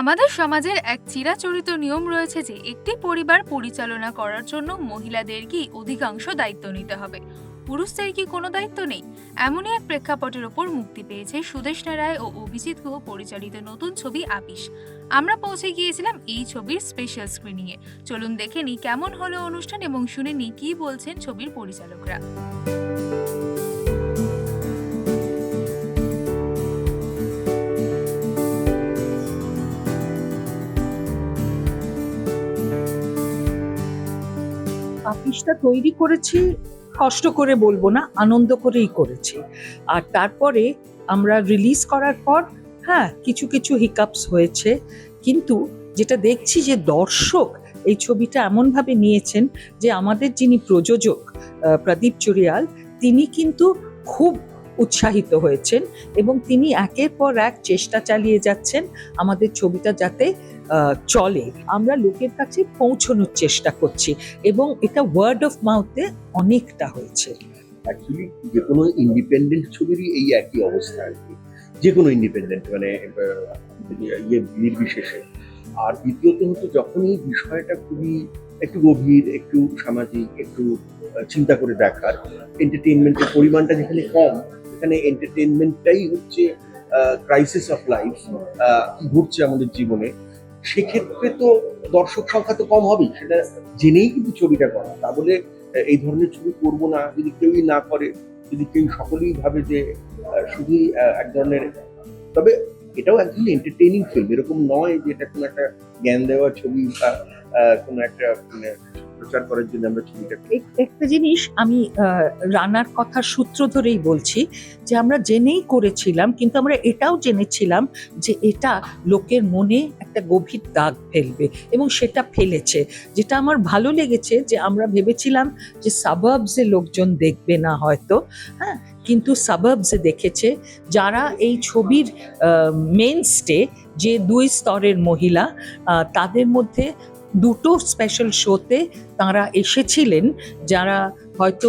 আমাদের সমাজের এক চিরাচরিত নিয়ম রয়েছে যে একটি পরিবার পরিচালনা করার জন্য মহিলাদেরকেই অধিকাংশ দায়িত্ব নিতে হবে। পুরুষদের কি কোনো দায়িত্ব নেই? এমনই এক প্রেক্ষাপটের ওপর মুক্তি পেয়েছে সুদেষ্ণা রায় ও অভিজিৎ গুহ পরিচালিত নতুন ছবি আপিস। আমরা পৌঁছে গিয়েছিলাম এই ছবির স্পেশাল স্ক্রিনিংয়ে চলুন দেখে নিই কেমন হলো অনুষ্ঠান এবং শুনে নিই কী বলছেন ছবির পরিচালকরা। আপিসটা তৈরি করেছি, কষ্ট করে বলব না, আনন্দ করেই করেছি। আর তারপরে আমরা রিলিজ করার পর হ্যাঁ কিছু কিছু হিকাপস হয়েছে। কিন্তু যেটা দেখছি যে দর্শক এই ছবিটা এমনভাবে নিয়েছেন যে আমাদের যিনি প্রযোজক প্রদীপ চুরিয়াল, তিনি কিন্তু খুব উৎসাহিত হয়েছেন এবং তিনি একের পর এক চেষ্টা চালিয়ে যাচ্ছেন আমাদের ছবিটা যাতে চলে, আমরা লোকের কাছে পৌঁছানোর চেষ্টা করছি এবং এটা ওয়ার্ড অফ মাউথে অনেকটা হয়েছে। যে কোনো ইন্ডিপেন্ডেন্ট ছবিরই এই একই অবস্থা আর কি। যে কোনো ইন্ডিপেন্ডেন্ট মানে ইয়ে নির্বিশেষে। আর দ্বিতীয়ত হচ্ছে যখন এই বিষয়টা খুবই একটু গভীর, একটু সামাজিক, একটু চিন্তা করে দেখার এন্টারটেনমেন্টের পরিমাণটা যেখানে কম এখানে এন্টারটেনমেন্টটাই হচ্ছে ক্রাইসিস অফ লাইফ কি ঘটছে আমাদের জীবনে। সেক্ষেত্রে তো দর্শক সংখ্যা তো কম হবেই, সেটা জেনেই কিন্তু ছবিটা করা। তা বলে এই ধরনের ছবি করব না, যদি কেউই না করে, যদি কেউ সকলেই ভাবে যে শুধুই এক ধরনের, তবে এটাও একদম এন্টারটেইনিং ফিল্ম এরকম নয় যে এটা কোনো একটা জ্ঞান দেওয়া ছবি বা কোনো একটা মানে, প্রচার করার জন্য আমরা ছবিটা একটা জিনিস আমি রানার কথা সূত্র ধরেই বলছি যে আমরা জেনেই করেছিলাম কিন্তু আমরা এটাও জেনেছিলাম যে এটা লোকের মনে একটা গভীর দাগ ফেলবে এবং সেটা ফেলেছে। যেটা আমার ভালো লেগেছে যে আমরা ভেবেছিলাম যে সাবাবসে লোকজন দেখবে না হয়তো হ্যাঁ? কিন্তু সাবাবসে দেখেছে যারা এই ছবির মেন স্টে যে দুই স্তরের মহিলা তাদের মধ্যে দুটো স্পেশাল শোতে তারা এসেছিলেন, যারা হয়তো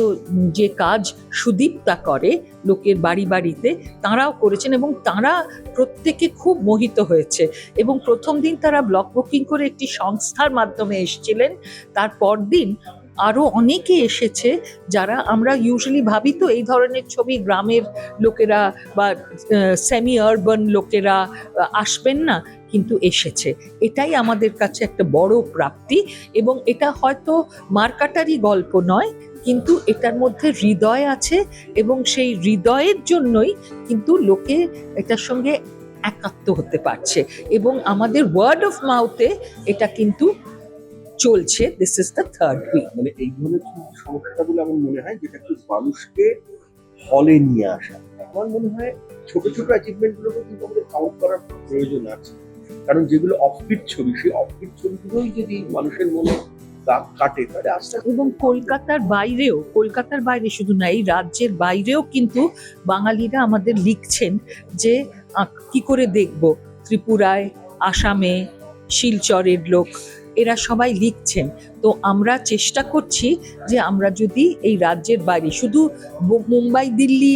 যে কাজ সুদীপ্তা করে লোকের বাড়ি বাড়িতে, তারাও করেছেন এবং তারা প্রত্যেকে খুব মোহিত হয়েছে। এবং প্রথম দিন তারা ব্লক বুকিং করে একটি সংস্থার মাধ্যমে এসেছিলেন, তার পরদিন আরও অনেকে এসেছে যারা আমরা ইউজুয়ালি ভাবি তো এই ধরনের ছবি গ্রামের লোকেরা বা সেমি আরবান লোকেরা আসবেন না, কিন্তু এসেছে। এটাই আমাদের কাছে একটা বড় প্রাপ্তি এবং এটা হয়তো মার্কাটারি গল্প নয়, কিন্তু এটার মধ্যে হৃদয় আছে এবং সেই হৃদয়ের জন্যই কিন্তু লোকে এটার সঙ্গে একাত্ম হতে পারছে এবং আমাদের ওয়ার্ড অফ মাউথে এটা কিন্তু চলছে this is the third week মানে এই ধরনের বলে আমার মনে হয় যেটা একটু মানুষকে হলে নিয়ে আসা। আমার মনে হয় ছোট ছোট অ্যাচিভমেন্ট গুলোকে কিন্তু আমাদের কাউন্ট করার প্রয়োজন আছে? কারণ যেগুলো অফবিট ছবি সেই অফবিট ছবিগুলোই যদি মানুষের মনে দাগ কাটে তাহলে আস্তে আস্তে এবং কলকাতার বাইরেও কলকাতার বাইরে শুধু না এই রাজ্যের বাইরেও কিন্তু বাঙালিরা আমাদের লিখছেন যে কি করে দেখব? ত্রিপুরায় আসামে শিলচরের লোক এরা সবাই লিখছেন। তো আমরা চেষ্টা করছি যে আমরা যদি এই রাজ্যের বাইরে, শুধু মুম্বাই, দিল্লি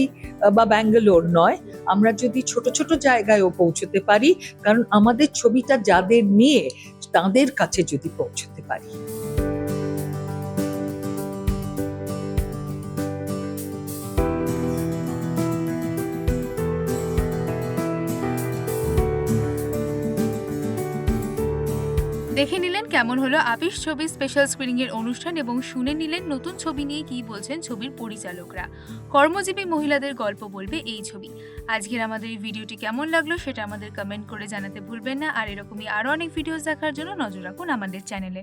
বা ব্যাঙ্গালোর নয়, আমরা যদি ছোট ছোট জায়গায়ও পৌঁছতে পারি, কারণ আমাদের ছবিটা যাদের নিয়ে, তাদের কাছে যদি পৌঁছতে পারি। দেখে নিলেন কেমন হলো আপিস ছবি স্পেশাল স্ক্রিনিং এর অনুষ্ঠান এবং শুনে নিলেন নতুন ছবি নিয়ে কি বলছেন ছবির পরিচালকরা। কর্মজীবী মহিলাদের গল্প বলবে এই ছবি। আজকের আমাদের এই ভিডিওটি কেমন লাগল সেটা আমাদের কমেন্ট করে জানাতে ভুলবেন না। আর এরকমই আরও অনেক ভিডিওস দেখার জন্য নজর রাখুন আমাদের চ্যানেলে